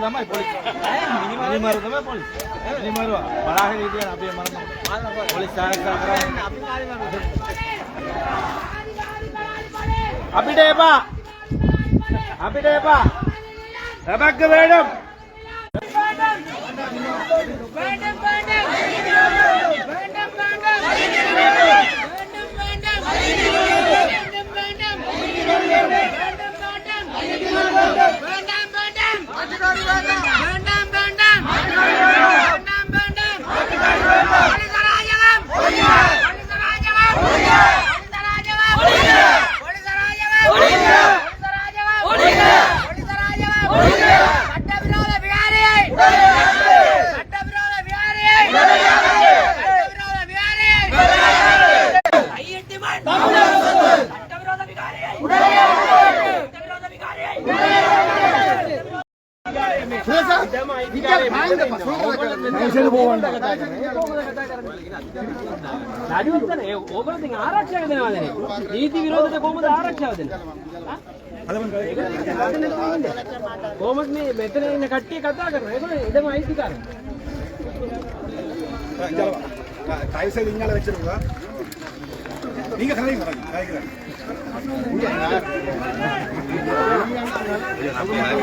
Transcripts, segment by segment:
મારું તમે police. Mini મારું તમે પોલીસ? મિની મારું ભરાશે રીતે આપીએ મારા પોલીસ સારા સારા આપી દે બા. આપી દે બા. રબાક madam. Madam madam. Madam madam. Enggak. ನೀತಿ ವಿರೋಧದ ಕೋಮದ ಆರಾಕ್ಷ ಆಗೋದಿಲ್ಲ ಕೋಮಟ್ ಮೆತ್ತನೆಯಿಂದ ಕಟ್ಟಿ ಕತ್ತಾಕರು ಇದನ್ನು ಐತಿಕಾರ காய்ச்சல் நீங்களே வச்சிருங்க நீங்க கரைங்க காய்க்கிறாங்க நம்ம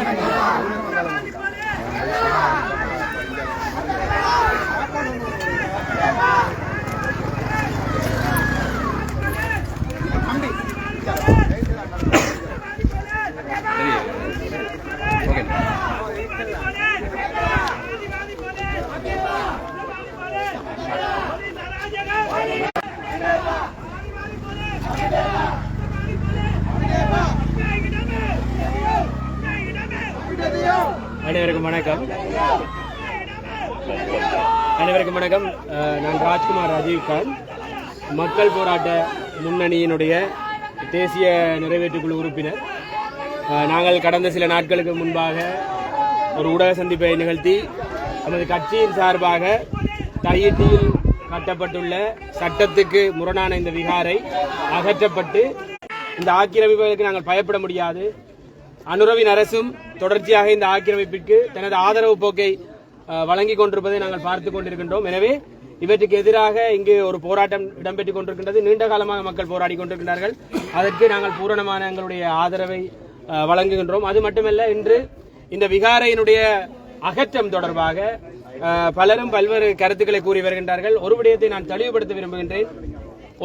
அனைவருக்கும் வணக்கம். அனைவருக்கும் வணக்கம். நான் ராஜ்குமார் ராஜீவ்காந்த். மக்கள் போராட்ட முன்னணியினுடைய தேசிய நிறைவேற்றுக்குழு உறுப்பினர். நாங்கள் கடந்த சில நாட்களுக்கு முன்பாக ஒரு ஊடக சந்திப்பை நிகழ்த்தி நமது கட்சியின் சார்பாக தையிட்டியில் கட்டப்பட்டுள்ள சட்டத்துக்கு முரணான இந்த விகாரை அகற்றப்பட்டு இந்த ஆக்கிரமிப்புகளுக்கு நாங்கள் பயப்பட முடியாது. அனுரவின் அரசும் தொடர்ச்சியாக இந்த ஆக்கிரமிப்பிற்கு தனது ஆதரவு போக்கை வழங்கிக் கொண்டிருப்பதை நாங்கள் பார்த்துக் கொண்டிருக்கின்றோம். எனவே இவற்றுக்கு எதிராக இங்கு ஒரு போராட்டம் இடம்பெற்றுக் கொண்டிருக்கின்றது. நீண்ட காலமாக மக்கள் போராடி கொண்டிருக்கிறார்கள் அதற்கு நாங்கள் பூரணமான எங்களுடைய ஆதரவை வழங்குகின்றோம். அது மட்டுமல்ல இன்று இந்த விகாரையினுடைய அகற்றம் தொடர்பாக பலரும் பல்வேறு கருத்துக்களை கூறி வருகின்றார்கள். ஒரு விடயத்தை நான் தெளிவுபடுத்த விரும்புகின்றேன்.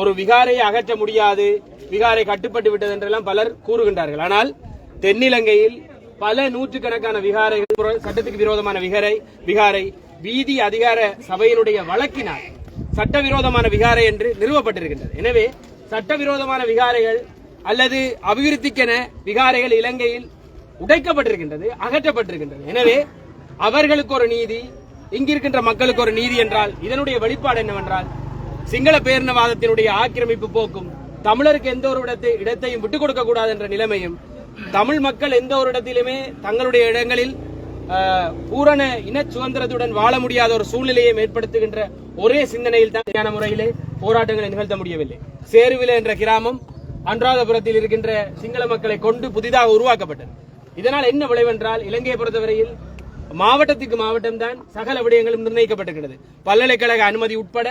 ஒரு விகாரையை அகற்ற முடியாது விகாரை கட்டுப்பட்டு விட்டது என்றெல்லாம் பலர் கூறுகின்றார்கள். ஆனால் தென்னிலங்கையில் பல நூற்றுக்கணக்கான விகாரை சட்டத்துக்கு விரோதமான விகாரை விகாரை வீதி அதிகார சபையினுடைய வழக்கினால் சட்டவிரோதமான விகாரை என்று நிறுவப்பட்டிருக்கின்றது. எனவே சட்டவிரோதமான விகாரைகள் அல்லது அபிவிருத்திக்கென விகாரைகள் இலங்கையில் உடைக்கப்பட்டிருக்கின்றது அகற்றப்பட்டிருக்கின்றது. எனவே அவர்களுக்கு ஒரு நீதி இங்கிருக்கின்ற மக்களுக்கு ஒரு நீதி என்றால் இதனுடைய வெளிப்பாடு என்னவென்றால் சிங்கள பேரினவாதத்தினுடைய ஆக்கிரமிப்பு போக்கும் தமிழருக்கு எந்த ஒரு இடத்தை இடத்தையும் விட்டுக் கொடுக்க கூடாது என்ற நிலைமையும் தமிழ் மக்கள் எந்த ஒரு இடத்திலுமே தங்களுடைய இடங்களில் பூரண இன சுதந்திரத்துடன் வாழ முடியாத ஒரு சூழ்நிலையை ஏற்படுத்துகின்ற ஒரே சிந்தனையில் தான் சரியான முறையிலே போராட்டங்களை நிகழ்த்த முடியவில்லை. சேருவில என்ற கிராமம் அன்றாதபுரத்தில் இருக்கின்ற சிங்கள மக்களை கொண்டு புதிதாக உருவாக்கப்பட்டது. இதனால் என்ன விளைவென்றால் இலங்கையை பொறுத்தவரையில் மாவட்டத்துக்கு மாவட்டம் தான் சகல விடயங்களும் நிர்ணயிக்கப்பட்டிருக்கிறது. பல்கலைக்கழக அனுமதி உட்பட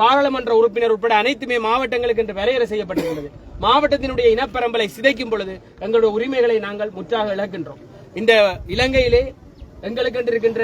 பாராளுமன்ற உறுப்பினர் உட்பட அனைத்துமே மாவட்டங்களுக்கு என்று வரையறை செய்யப்பட்டிருக்கிறது. மாவட்டத்தினுடைய இனப்பரம்பலை சிதைக்கும் பொழுது எங்களுடைய உரிமைகளை நாங்கள் முற்றாக இழக்கின்றோம். இந்த இலங்கையிலே எங்களுக்கு இருக்கின்ற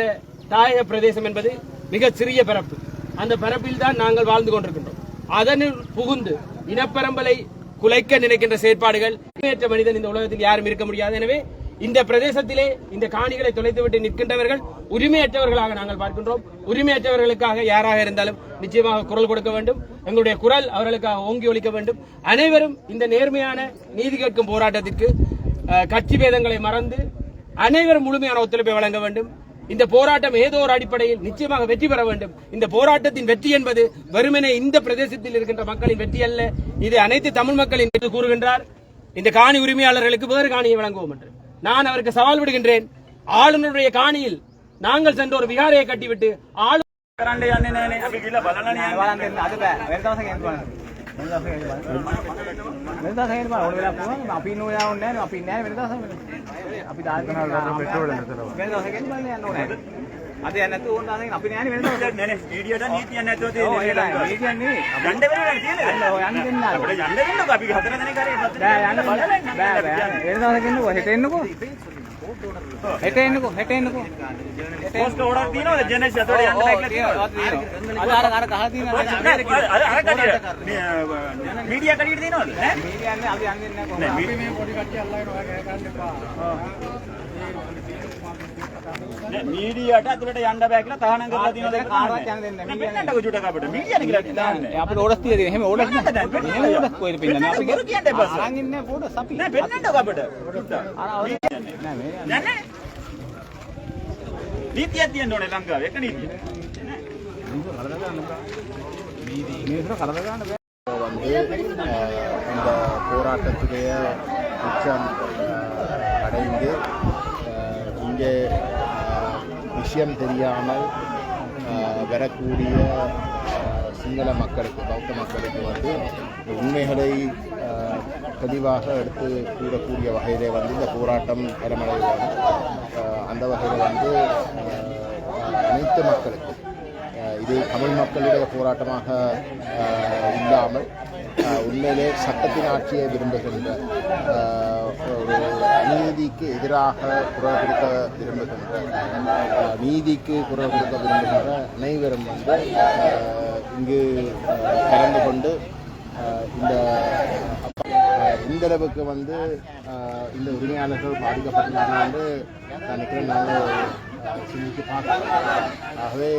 தாயக பிரதேசம் என்பது மிக சிறிய பரப்பு அந்த பரப்பில் தான் நாங்கள் வாழ்ந்து கொண்டிருக்கின்றோம். அதனில் புகுந்து இனப்பரம்பலை குலைக்க நினைக்கின்ற செயற்பாடுகள் ஏற்ற மனிதன் இந்த உலகத்தில் யாரும் இருக்க முடியாது. எனவே இந்த பிரதேசத்திலே இந்த காணிகளை தொலைத்துவிட்டு நிற்கின்றவர்கள் உரிமையற்றவர்களாக நாங்கள் பார்க்கின்றோம். உரிமையற்றவர்களுக்காக யாராக இருந்தாலும் நிச்சயமாக குரல் கொடுக்க வேண்டும். எங்களுடைய குரல் அவர்களுக்காக ஓங்கி ஒழிக்க வேண்டும். அனைவரும் இந்த நேர்மையான நீதி கேட்கும் போராட்டத்திற்கு கட்சி பேதங்களை மறந்து அனைவரும் முழுமையான ஒத்துழைப்பை வழங்க வேண்டும். இந்த போராட்டம் ஏதோ ஒரு அடிப்படையில் நிச்சயமாக வெற்றி பெற வேண்டும். இந்த போராட்டத்தின் வெற்றி என்பது வெறுமனே இந்த பிரதேசத்தில் இருக்கின்ற மக்களின் வெற்றி அல்ல. இது அனைத்து தமிழ் மக்களின் என்று கூறுகின்றார். இந்த காணி உரிமையாளர்களுக்கு வேறு காணியை வழங்குவோம் என்று. நான் அவருக்கு சவால் விடுகின்றேன். ஆளுநருடைய காணியில் நாங்கள் சென்ற ஒரு விகாரையை கட்டிவிட்டு ஆளு වෙනදා සේන බා ඕන වෙලා පුළුවන් අපි ඉන්න වෙලාවක් නැහැ අපි ඉන්නේ නැහැ වෙනදා අපි දාගෙන පෙට්‍රෝල් වෙනද වෙනදා සේන බා යන්න ඕනේ අද යන්න නැතුව ඕන දාගෙන අපි නෑනේ වෙනදා නෑ නෑ මීඩියට නීතියක් නැතුව තියෙන්නේ මීඩියක් නේ යන්න වෙනවනේ තියෙන්නේ ඔය යන්න දෙන්න අපිට යන්න දෙන්නකෝ අපි හතර දෙනෙක් හරි හතර දෙනෙක් යන්න බලන්න බෑ බෑ වෙනදා සේන බා හිටෙන්නකෝ ಹೆಟೆ ಎಣ್ಣು ಹೆಟೆ ಎಣ್ಣು ಪೋಸ್ಟ್ ಓಡಾಡ್ ತೀನೋ ಜನಸ್ ಅದೋಡಿ ಅಂಡ್ ಬ್ಯಾಕ್ ನ ತೀನೋ ಅದ ಅರ ಅರ ಕಹ ತೀನೋ ಅದ ಅರ ಕಡಿ ಮೀಡಿಯಾ ಕಡಿ ಇಡ್ತೀನೋ ಮೀಡಿಯಾ ಅಂದ್ರೆ ಅದು ಹಂಗೆ ನೇ ಮೀಡಿಯಾ ಕೊಡಿ ಕಟ್ಟಿ ಅಲ್ಲ ಇರೋ ಹಾಗೆ ಕಾಣ್ತಪ್ಪ මීඩියට ඇතුළට යන්න බෑ කියලා තහනම් කරලා තියෙනවා දැන් කාටවත් යන්න දෙන්නේ නැහැ මීඩියට ගොජුට කපට මීඩියන කියලා දාන්නේ අපිට ඕඩස් තියෙද එහෙම ඕඩස් නැහැ එහෙම ඕඩස් කොහෙද පින්නන්නේ අපි කියන්නේ බස් අරන් ඉන්නේ ඕඩස් අපි නෑ පෙන්නන්න කපට අර வந்து இந்த போராட்டத்துடைய உச்சம் அடைந்து இங்கே விஷயம் தெரியாமல் வரக்கூடிய சிங்கள மக்களுக்கு பௌத்த மக்களுக்கு வந்து உண்மைகளை தெளிவாக எடுத்து கூறக்கூடிய வகையிலே வந்து இந்த போராட்டம் பலமடைகிறது. அந்த வகையில் வந்து அனைத்து மக்களுக்கும் இது தமிழ் மக்களுடைய போராட்டமாக இல்லாமல் உண்மையிலே சட்டத்தின் ஆட்சியை விரும்புகின்ற ஒரு நீதிக்கு எதிராக குரல் கொடுக்க விரும்புகின்ற நீதிக்கு குரல் கொடுக்க விரும்புகின்ற அனைவரும் வந்து இங்கு கலந்து கொண்டு இந்த இந்த அளவுக்கு வந்து இந்த உரிமையாளர்கள் பாதிக்கப்பட்டிருக்காங்க வந்து நான் நினைக்கிறேன் நாங்கள் சிந்தித்து பார்க்கலாம் ஆகவே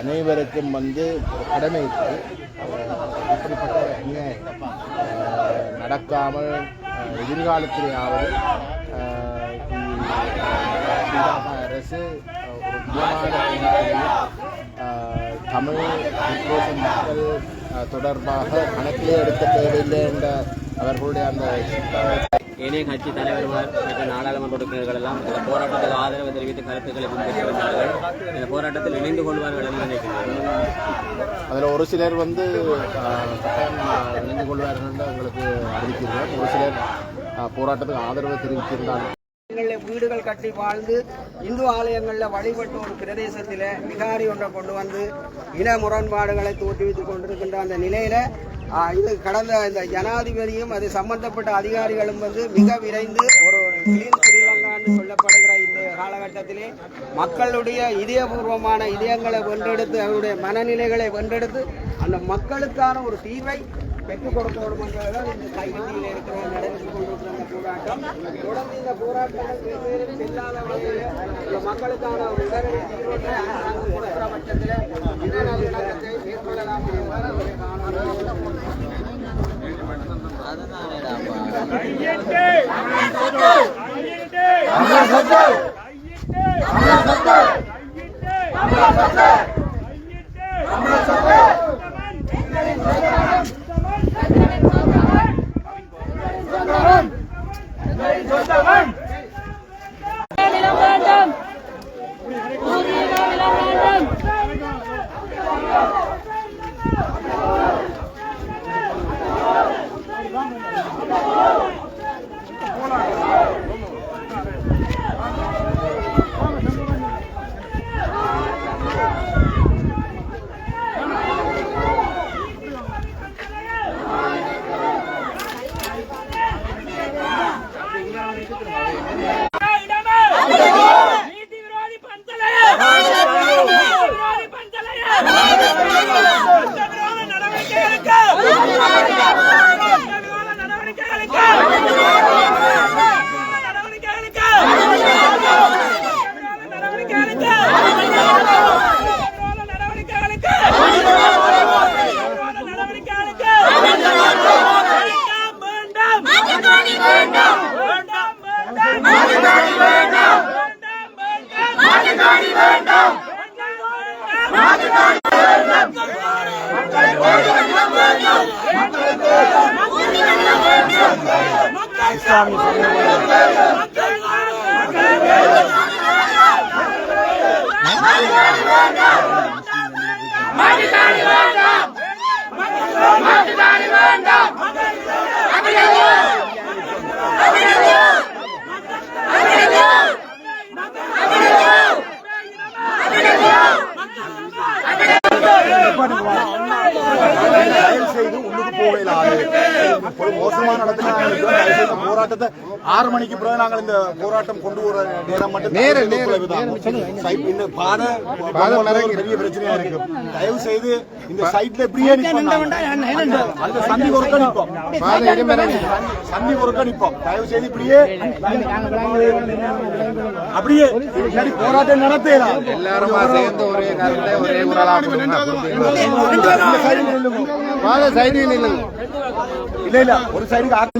அனைவருக்கும் வந்து ஒரு கடமை இருக்குது இப்படிப்பட்ட அநியாயம் நடக்காமல் எதிர்காலத்திலேயாவது அரசு ஒரு தமிழ் மக்கள் தொடர்பாக கணக்கிலே எடுக்க தேவையில்லை என்ற அவர்களுடைய அந்த ஏனைய கட்சி தலைவர்கள் மற்றும் நாடாளுமன்ற உறுப்பினர்கள் எல்லாம் இந்த போராட்டத்துக்கு ஆதரவு தெரிவித்து கருத்துக்களை முன்வைத்து வந்தார்கள். இந்த போராட்டத்தில் இணைந்து கொள்வார்கள் என்று நினைக்கிறேன் அதில் ஒரு சிலர் வந்து இணைந்து கொள்வார்கள் என்று எங்களுக்கு அறிவிக்கிறோம் ஒரு சிலர் போராட்டத்துக்கு ஆதரவு தெரிவித்திருந்தார்கள். ஆலயங்களில் வீடுகள் கட்டி வாழ்ந்து இந்து ஆலயங்களில் வழிபட்டு ஒரு பிரதேசத்தில் விகாரி ஒன்றை கொண்டு வந்து இன முரண்பாடுகளை தோற்றுவித்துக் கொண்டிருக்கின்ற அந்த நிலையில் இது கடந்த இந்த ஜனாதிபதியும் அது சம்பந்தப்பட்ட அதிகாரிகளும் வந்து மிக விரைந்து ஒரு கிளீன் ஸ்ரீலங்கான்னு சொல்லப்படுகிற இந்த காலகட்டத்திலே மக்களுடைய இதயபூர்வமான இதயங்களை வென்றெடுத்து அவருடைய மனநிலைகளை வென்றெடுத்து அந்த மக்களுக்கான ஒரு தீர்வை பெற்றுக் கொடுக்கணும் என்பதுதான் இந்த கைகண்டியில் இருக்கிற நடந்து கொண்டிருக்கிற போராட்டம் தொடர்ந்து இந்த போராட்டங்கள் செல்லாத வகையில் மக்களுக்கான ஒரு உடனடி தீர்வுகளை அரசாங்கம் கொடுக்கிற பட்சத்தில் இதனால் இணக்கத்தை மேற்கொள்ளலாம் தயவு செய்து உள்ளுக்கு போகலாது மோசமான நடத்தினா போராட்டத்தை ஆறு மணிக்கு பிறகு நாங்கள் இந்த போராட்டம் கொண்டு வர நேரம் மட்டும் பெரிய பிரச்சனையா இருக்கு. தயவு செய்து இந்த சைட்ல பிரியாணி அந்த சந்தி ஒருக்க சந்தி ஒருக்க தயவு செய்து இப்படியே அப்படியே போராட்டம் நடத்தலாம் எல்லாரும் ஒரே நேரத்தை ஒரே ஒரு இல்ல இல்ல ஒரு சைடுக்கு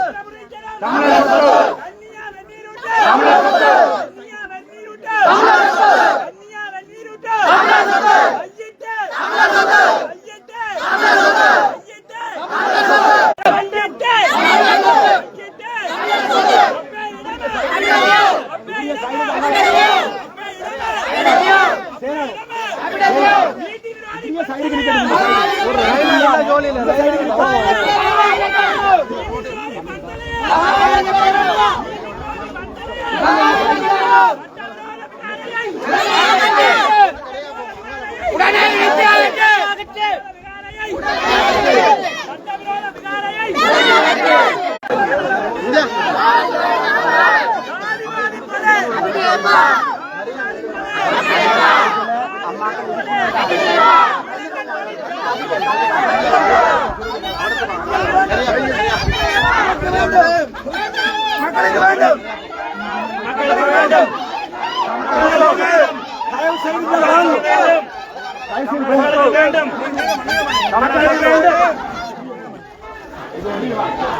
மக்களுக்கு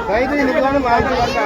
கைது நிக்கலாம்னு வாழ்க்கை வாழ்க்கை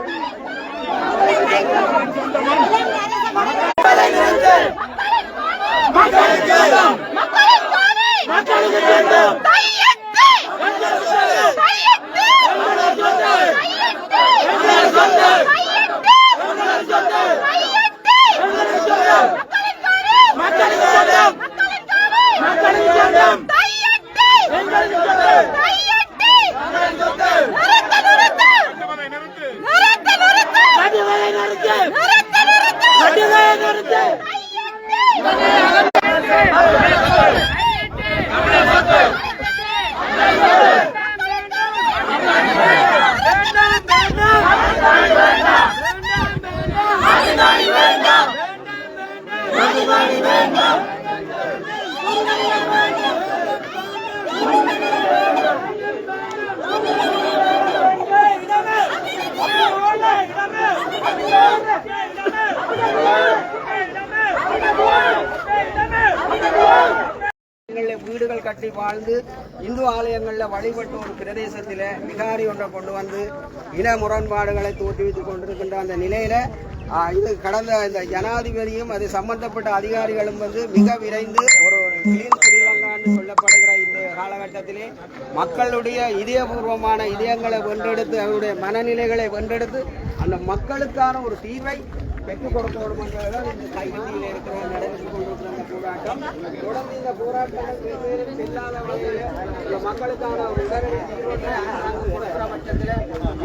கட்டி வாழ்ந்து இந்து ஆலயங்களில் வழிபட்டு ஒரு பிரதேசத்தில் விகாரி ஒன்றை கொண்டு வந்து இன முரண்பாடுகளை தோற்றுவித்துக் கொண்டிருக்கின்ற அந்த நிலையில் இது கடந்த இந்த ஜனாதிபதியும் அது சம்பந்தப்பட்ட அதிகாரிகளும் வந்து மிக விரைந்து ஒரு கிளீன் ஸ்ரீலங்கான்னு சொல்லப்படுகிற இந்த காலகட்டத்திலே மக்களுடைய இதயபூர்வமான இதயங்களை வென்றெடுத்து அவருடைய மனநிலைகளை வென்றெடுத்து அந்த மக்களுக்கான ஒரு தீர்வை பெற்றுக் கொடுக்க வேண்டும் என்றதான் இந்த கைதியில் இருக்கிற நடந்து கொண்டிருக்கிற போராட்டம் தொடர்ந்து இந்த போராட்டங்கள் வெவ்வேறு செல்லாத வகையில் மக்களுக்கான ஒரு உடனடி தீர்வுகளை அரசாங்கம் கொடுக்கிற பட்சத்தில்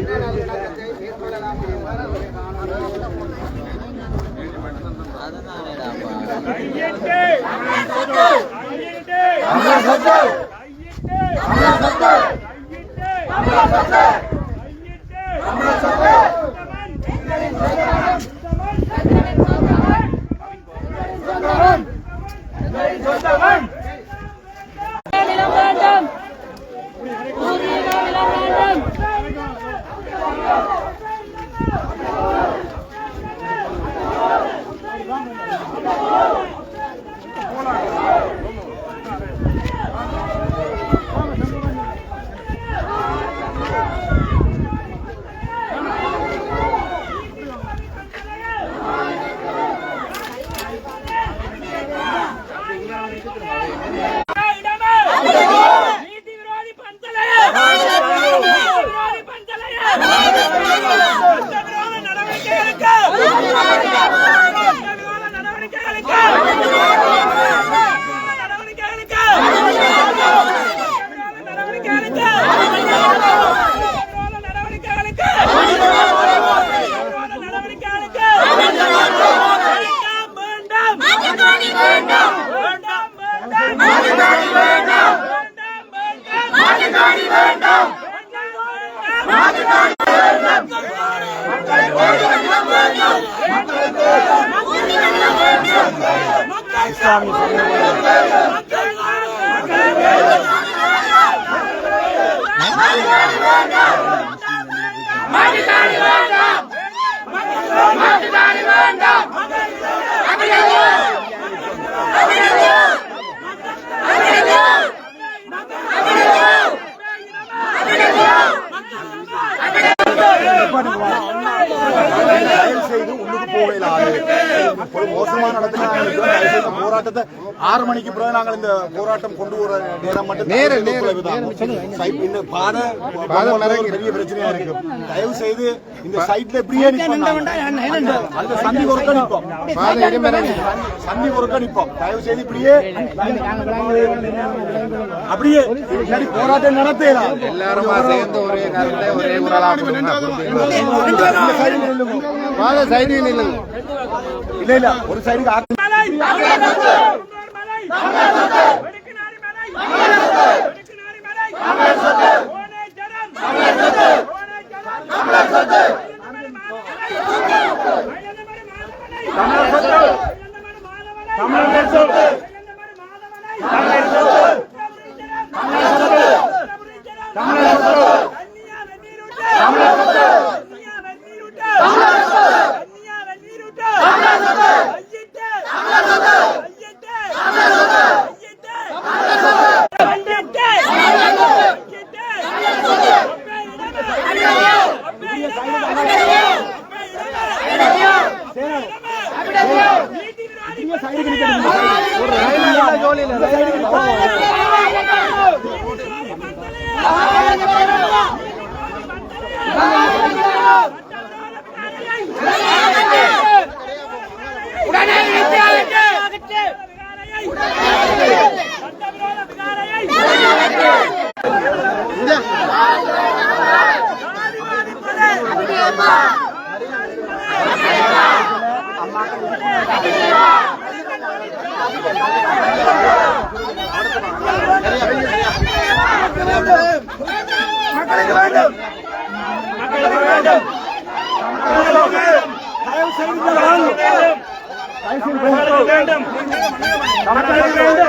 இதே நல்லிணக்கத்தை மேற்கொள்ளலாம் acuerdo. No, no. தயவு செய்து உள்ளுக்கு போகலாது ஒரு மோசமான இருக்கிறோம். தயவு செய்து போராட்டத்தை ஆறு மணிக்கு பிறகு நாங்கள் இந்த போராட்டம் கொண்டு வர நேரம் மட்டும் நேர இந்த பாதை பாதை பெரிய பிரச்சனையா இருக்கு. தயவு செய்து இந்த சைட்ல இப்படியே அந்த சந்தி ஒருக்க நிற்போம் சந்தி ஒருக்க நிற்போம் தயவு செய்து இப்படியே அப்படியே போராட்டம் நடத்தலாம் எல்லாரும் சேர்ந்து ஒரே நேரத்தில் ஒரே பாதை சைடு இல்ல இல்ல ஒரு சைடுக்கு ஆக்கு வேண்டும். கட்டுவதை நிறுத்து கட்டுவதை நிறுத்து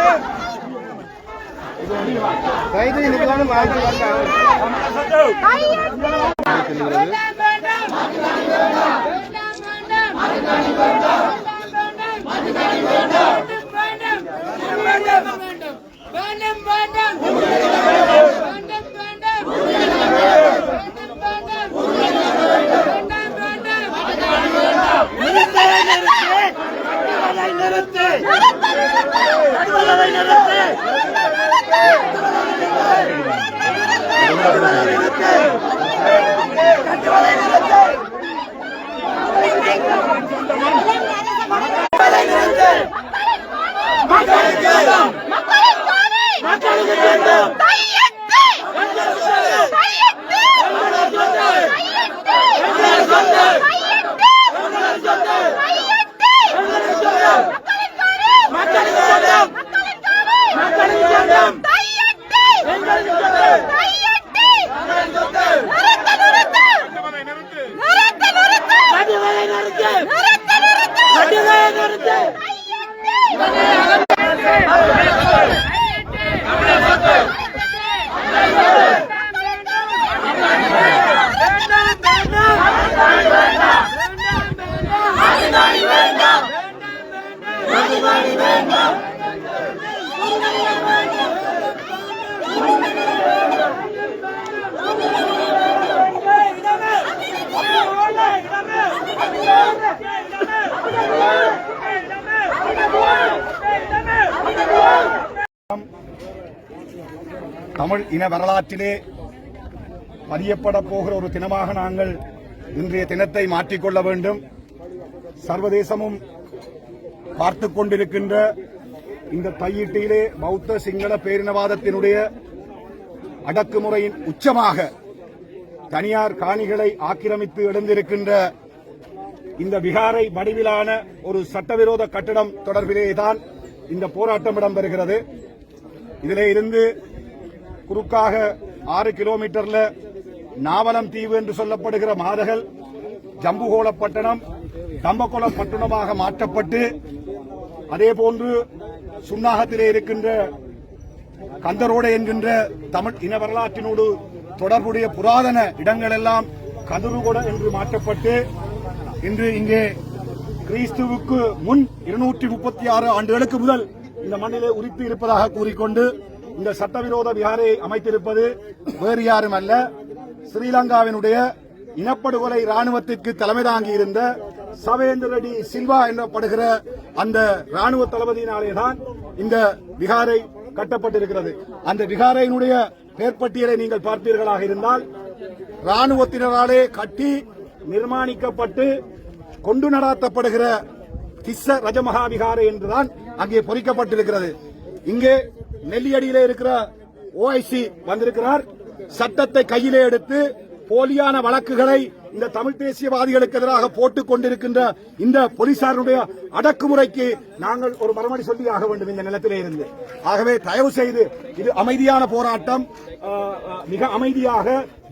கட்டுவதை தமிழ் இன வரலாற்றிலே பதியப்பட போகிற ஒரு தினமாக நாங்கள் இன்றைய தினத்தை மாற்றிக்கொள்ள வேண்டும். சர்வதேசமும் பார்த்து கொண்டிருக்கின்ற இந்த தையீட்டிலே பௌத்த சிங்கள பேரினவாதத்தினுடைய அடக்குமுறையின் உச்சமாக தனியார் காணிகளை ஆக்கிரமித்து எழுந்திருக்கின்ற இந்த விகாரை வடிவிலான ஒரு சட்டவிரோத கட்டடம் தொடர்பிலேதான் இந்த போராட்டம் இடம்பெறுகிறது. இதிலே இருந்து குறுக்காக ஆறு கிலோமீட்டர்ல நாவலம் தீவு என்று சொல்லப்படுகிற மாதகள் ஜம்புகோளப்பட்டணம் தம்பகோளப்பட்டணமாக மாற்றப்பட்டு அதே போன்று சுன்னாகத்திலே இருக்கின்ற கந்தரோடு என்கின்ற தமிழ் இன வரலாற்றினோடு தொடர்புடைய புராதன இடங்கள் எல்லாம் கதறுகொட என்று மாற்றப்பட்டு இன்று இங்கே கிறிஸ்துவுக்கு முன் இருநூற்றி முப்பத்தி ஆறு ஆண்டுகளுக்கு முதல் இந்த மண்ணிலே உரித்து இருப்பதாக கூறிக்கொண்டு இந்த சட்டவிரோத விகாரை அமைத்திருப்பது வேறு யாரும் அல்ல ஸ்ரீலங்காவினுடைய இனப்படுகொலை ராணுவத்திற்கு தலைமை தாங்கி இருந்த சவேந்திர சில்வா எனப்படுகிற அந்த ராணுவ தளபதியினாலே தான் இந்த விகாரை கட்டப்பட்டிருக்கிறது. அந்த விகாரையினுடைய பெயர்பட்டியலை நீங்கள் பார்ப்பீர்களாக இருந்தால் ராணுவத்தினராலே கட்டி நிர்மாணிக்கப்பட்டு கொண்டு நடாத்தப்படுகிற திஸ்ஸ ரஜமகா விகாரை என்றுதான் அங்கே பொறிக்கப்பட்டிருக்கிறது. இங்கே நெல்லியடியிலே இருக்கிற ஓஐசி வந்திருக்கிறார். சட்டத்தை கையிலே எடுத்து போலியான வழக்குகளை இந்த தமிழ் தேசியவாதிகளுக்கு எதிராக போட்டுக் கொண்டிருக்கின்ற இந்த போலீசாருடைய அடக்குமுறைக்கு நாங்கள் ஒரு மறுமொழி சொல்லி ஆக வேண்டும் இந்த நிலத்திலே இருந்து. ஆகவே தயவு செய்து இது அமைதியான போராட்டம். மிக அமைதியாக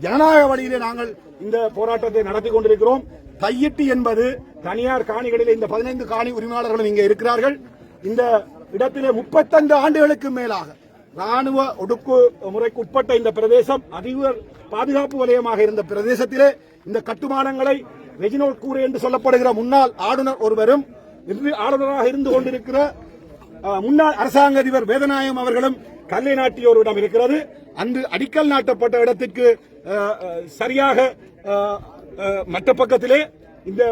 ஜனநாயக வழியிலே நாங்கள் இந்த போராட்டத்தை நடத்தி கொண்டிருக்கிறோம். தையிட்டு என்பது தனியார் காணிகளில் இந்த பதினைந்து காணி உரிமையாளர்களும் இங்கே இருக்கிறார்கள். இந்த இடத்திலே முப்பத்தைந்து ஆண்டுகளுக்கு மேலாக ராணுவ ஒடுக்கு முறைக்கு உட்பட்ட இந்த பிரதேசம் அதிக பாதுகாப்பு வலயமாக இருந்த பிரதேசத்திலே இந்த கட்டுமானங்களை ரெஜினோல் கூரை என்று சொல்லப்படுகிற முன்னாள் ஆளுநர் ஒருவரும் இன்று ஆளுநராக இருந்து கொண்டிருக்கிற முன்னாள் அரசாங்க அதிபர் வேதநாயகம் அவர்களும் கல்லை நாட்டியோரிடம் இருக்கிறது. அன்று அடிக்கல் நாட்டப்பட்ட இடத்திற்கு சரியாக மற்ற பக்கத்திலே இந்த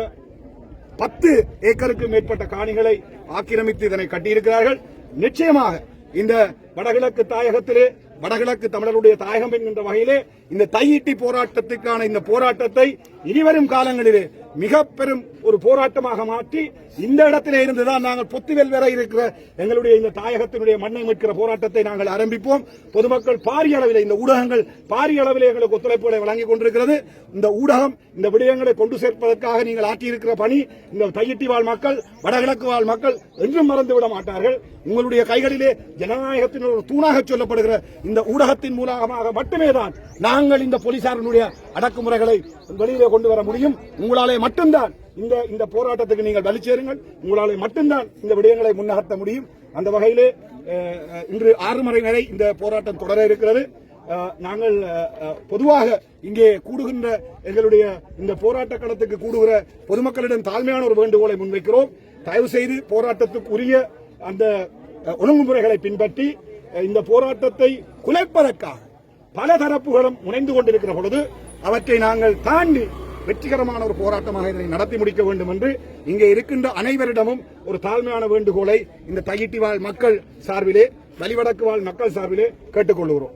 பத்து ஏக்கருக்கு மேற்பட்ட காணிகளை ஆக்கிரமித்து இதனை கட்டியிருக்கிறார்கள். நிச்சயமாக இந்த வடகிழக்கு தாயகத்திலே வடகிழக்கு தமிழருடைய தாயகம் என்கின்ற வகையிலே இந்த தையிட்டி போராட்டத்துக்கான இந்த போராட்டத்தை இனிவரும் காலங்களிலே மிக பெரும் ஒரு போராட்டமாக மாற்றி இந்த இடத்திலே இருந்துதான் நாங்கள் பொத்துவேல் வரை இருக்கிற எங்களுடைய இந்த தாயகத்தினுடைய மண்ணை மீட்கிற போராட்டத்தை நாங்கள் ஆரம்பிப்போம். பொதுமக்கள் பாரிய அளவில் இந்த ஊடகங்கள் பாரிய அளவில் எங்களுக்கு ஒத்துழைப்புகளை வழங்கிக் கொண்டிருக்கிறது. இந்த ஊடகம் இந்த விடயங்களை கொண்டு சேர்ப்பதற்காக நீங்கள் ஆற்றியிருக்கிற பணி இந்த தையிட்டி வாழ் மக்கள் வடகிழக்கு வாழ் மக்கள் என்றும் மறந்து விட மாட்டார்கள். உங்களுடைய கைகளிலே ஜனநாயகத்தின் ஒரு தூணாக சொல்லப்படுகிற இந்த ஊடகத்தின் மூலமாக மட்டுமே தான் நாங்கள் இந்த போலீசாரினுடைய அடக்குமுறைகளை வெளியிலே கொண்டு வர முடியும். உங்களாலே மட்டும்தான் இந்த இந்த போராட்டத்துக்கு நீங்கள் வலிச்சேருங்கள் உங்களால் மட்டும்தான் இந்த விடயங்களை முன்னகர்த்த முடியும். அந்த வகையிலே இன்று ஆறு மணி வரை இந்த போராட்டம் தொடர இருக்கிறது. நாங்கள் பொதுவாக இங்கே கூடுகின்ற எங்களுடைய இந்த போராட்ட களத்துக்கு கூடுகிற பொதுமக்களிடம் தாழ்மையான ஒரு வேண்டுகோளை முன்வைக்கிறோம். தயவு செய்து போராட்டத்துக்கு உரிய அந்த ஒழுங்குமுறைகளை பின்பற்றி இந்த போராட்டத்தை குலைப்பதற்காக பல தரப்புகளும் முனைந்து கொண்டிருக்கிற பொழுது அவற்றை நாங்கள் தாண்டி வெற்றிகரமான ஒரு போராட்டமாக இதனை நடத்தி முடிக்க வேண்டும் என்று இங்கே இருக்கின்ற அனைவரிடமும் ஒரு தாழ்மையான வேண்டுகோளை இந்த தகிட்டி வாழ் மக்கள் சார்பிலே வலிவடக்கு வாழ் மக்கள் சார்பிலே கேட்டுக்கொள்கிறோம்.